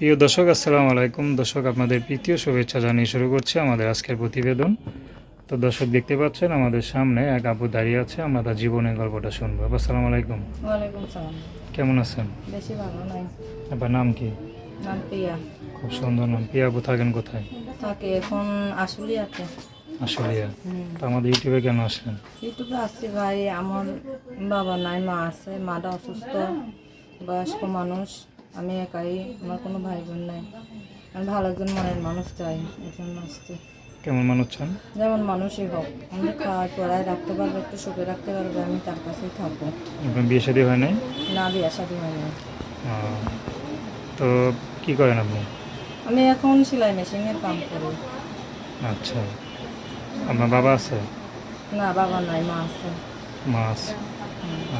প্রিয় দর্শক আসসালামু আলাইকুম। দর্শক আপনাদের তৃতীয় শুভেচ্ছা জানিয়ে শুরু করছি আমাদের আজকের প্রতিবেদন। তো দর্শক দেখতে পাচ্ছেন আমাদের সামনে এক আপু দাঁড়িয়ে আছে আমরা তার জীবনের গল্পটা শুনব। আপু, আসসালামু আলাইকুম। কেমন আছেন? বেশি ভালো নাই। আপনার নাম কি? নাম প্রিয়া। খুব সুন্দর নাম। প্রিয়া আপু থাকেন কোথায়? থাকে এখন আশুলিয়াতে। আশুলিয়া। তো আমাদের ইউটিউবে কেন আসলেন? ইউটিউবে আসছি ভাই আমার বাবা নাই মা আছে। মাটা অসুস্থ বয়স্ক মানুষ। আমি একাই আমার কোনো ভাই বোন নাই। আমি ভালো একজন মনের মানুষ চাই এই জন্য আসছি। কেমন মানুষ চান? যেমন মানুষই হোক আমি খাওয়াই পড়ায় রাখতে পারব একটু সুখে রাখতে পারব আমি তার কাছেই থাকব। আপনার বিয়ে শাদী হয় নাই? না বিয়ে শাদি হয়নি আহ, তো কি করেন আপনি? আমি এখন সেলাই মেশিনের কাম করি। আচ্ছা আপনার বাবা আছে? না বাবা নাই মা আছে। মা আছে।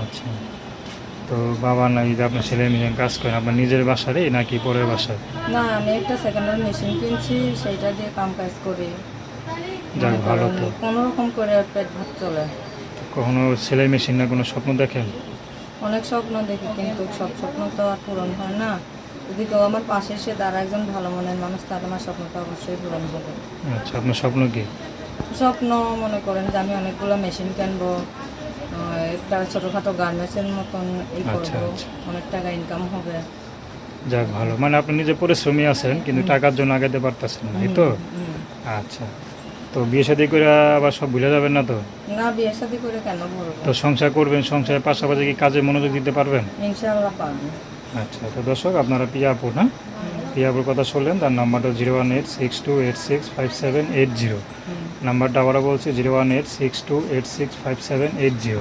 আচ্ছা। তো বাবা নাই যে আপনার ছেলে মেয়ে কাজ করেন আপনার নিজের বাসারই নাকি পরের বাসায় না আমি একটা সেকেন্ড হ্যান্ড মেশিন কিনছি সেইটা দিয়ে কাম কাজ করি। যাক ভালো তো। কোনো রকম করে পেট ভাত চলে। কখনো সেলাই মেশিন না কোনো স্বপ্ন দেখেন? অনেক স্বপ্ন দেখি কিন্তু সব স্বপ্ন তো আর পূরণ হয় না। যদি কেউ আমার পাশে এসে দাঁড়া একজন ভালো মনের মানুষ তাহলে আমার স্বপ্নটা অবশ্যই পূরণ হবে। আচ্ছা আপনার স্বপ্ন কি? স্বপ্ন মনে করেন যে আমি অনেকগুলো মেশিন কিনবো একটা ছোটোখাটো গার্মেন্টসের মতন এই আচ্ছা, করব। আচ্ছা। অনেক টাকা ইনকাম হবে। যাক ভালো। মানে আপনি নিজে পরিশ্রমী আছেন কিন্তু টাকার জন্য আগাতে পারতেছেন না এই তো? আচ্ছা। তো বিয়ে শাদী করে আবার সব ভুলে যাবেন না তো? না বিয়ে শাদি করে কেন বলব তো সংসার করবেন সংসারের পাশাপাশি কি কাজে মনোযোগ দিতে পারবেন? ইনশাআল্লাহ পারব। আচ্ছা তো দর্শক আপনারা পিয়াপুর না? পিয়াপুর কথা শুনলেন তার নাম্বারটা zero one eight six two eight six five seven eight zero. নাম্বারটা আবারও বলছি zero one eight six two eight six five seven eight zero.